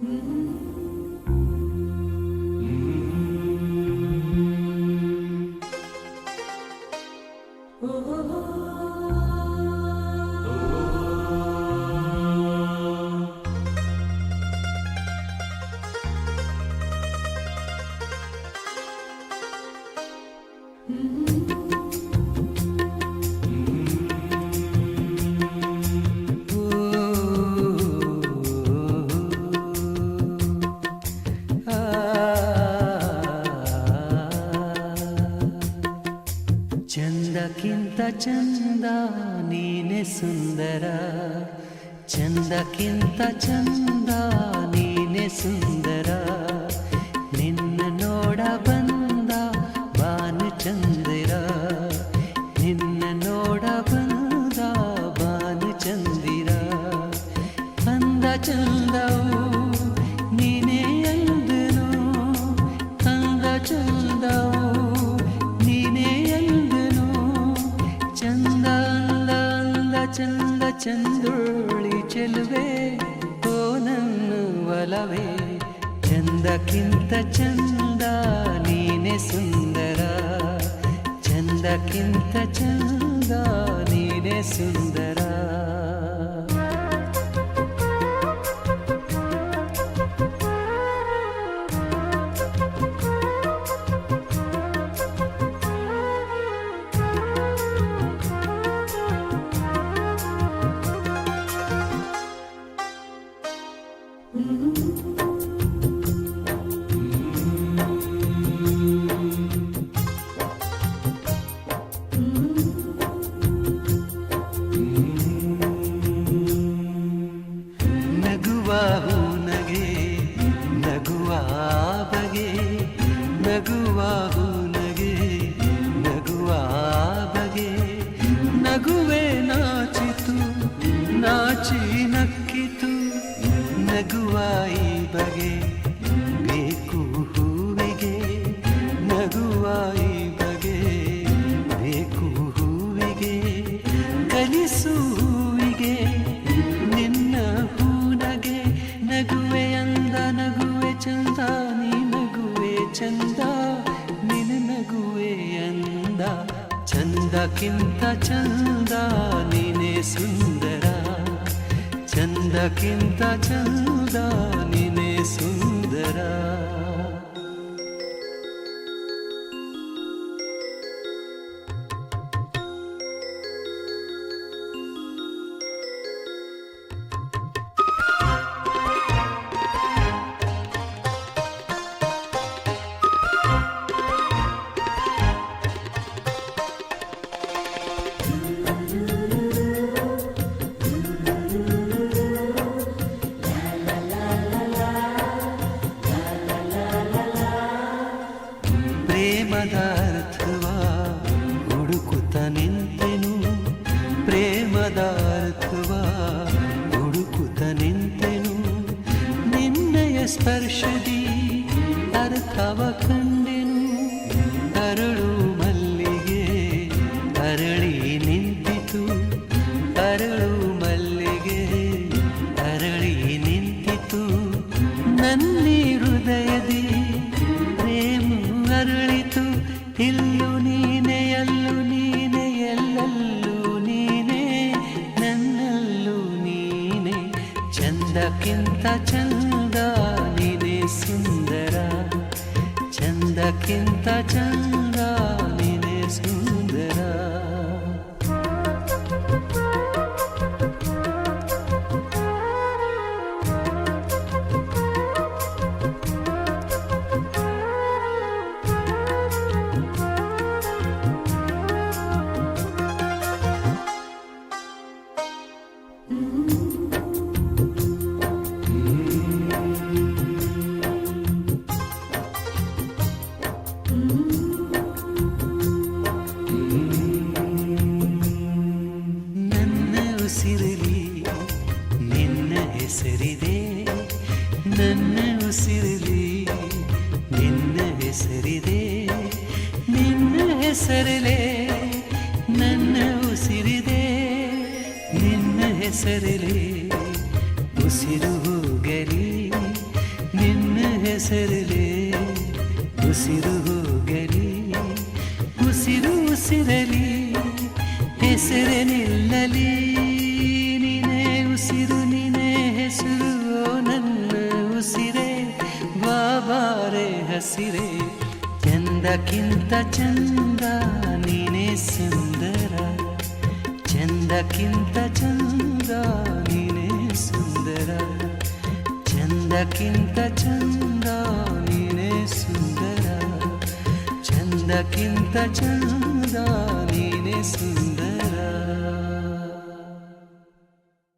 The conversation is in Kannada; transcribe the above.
Mm-hmm. ಚಂದ ನೀನೆ ಸುಂದರ ಚಂದಕ್ಕಿಂತ ಚಂದ ನೀನೆ ಸುಂದರ ಚಂದ ಚಂದುಳ್ಳಿ ಚೆಲುವೆ ಓ ನನ್ನ ಒಲವೇ ಚಂದಕ್ಕಿಂತ ಚಂದ ನೀನೆ ಸುಂದರ ಚಂದಕ್ಕಿಂತ ಚಂದ ನೀನೆ ಸುಂದರ ನಗುವ ನಗೆ, ನಗುವ ಬಗೆ ನಗುವ ನಗೆ, ನಗುವ ಬಗೆ. ನಗುವೆ ನಾಚಿತು, ನಾಚಿ ನಕ್ಕಿತು, ನಗುವ ಈ ಬಗೆ. ಬೇಕು ಹೂವಿಗೆ, ನಗುವ ಚಂದಕ್ಕಿಂತ ಚಂದ ನೀನೆ ಸುಂದರ ಚಂದಕ್ಕಿಂತ ಚಂದ ನೀನೆ ಸುಂದರ ಕಂಡೆನು ಅರಳು ಮಲ್ಲಿಗೆ, ಅರಳಿ ನಿಂತಿತು. ಅರಳು ಮಲ್ಲಿಗೆ, ಅರಳಿ ನಿಂತಿತು. ನನ್ನಿ ಹೃದಯದಿ ಪ್ರೇಮ ಅರಳಿತು. ಇಲ್ಲು ನೀನೆ, ಅಲ್ಲು ನೀನೆ, ಎಲ್ಲಲ್ಲೂ ನೀನೆ. ನನ್ನಲ್ಲೂ ನೀನೆ. ಚಂದಕ್ಕಿಂತ ಚಂದ ನೀನೆ ಸುಂದರ మనకింత చంద ಹೆಸರಲೇ ನನ್ನ ಉಸಿರಿದೆ ನಿನ್ನ ಹೆಸರಲೇ. ಉಸಿರು ಹೋಗಲಿ ನಿನ್ನ ಹೆಸರಿದೆ ಉಸಿರು ಹೋಗಲಿ ಉಸಿರು ಉಸಿರಲಿ ಹೆಸರೇ ಚಂದಕ್ಕಿಂತ ಚಂದ ನೀನೇ ಸುಂದರ ಚಂದಕ್ಕಿಂತ ಚಂದ ನೀನೇ ಸುಂದರ ಚಂದಕ್ಕಿಂತ ಚಂದ ನೀನೇ ಸುಂದರ ಚಂದಕ್ಕಿಂತ ಚಂದ ನೀನೇ ಸುಂದರ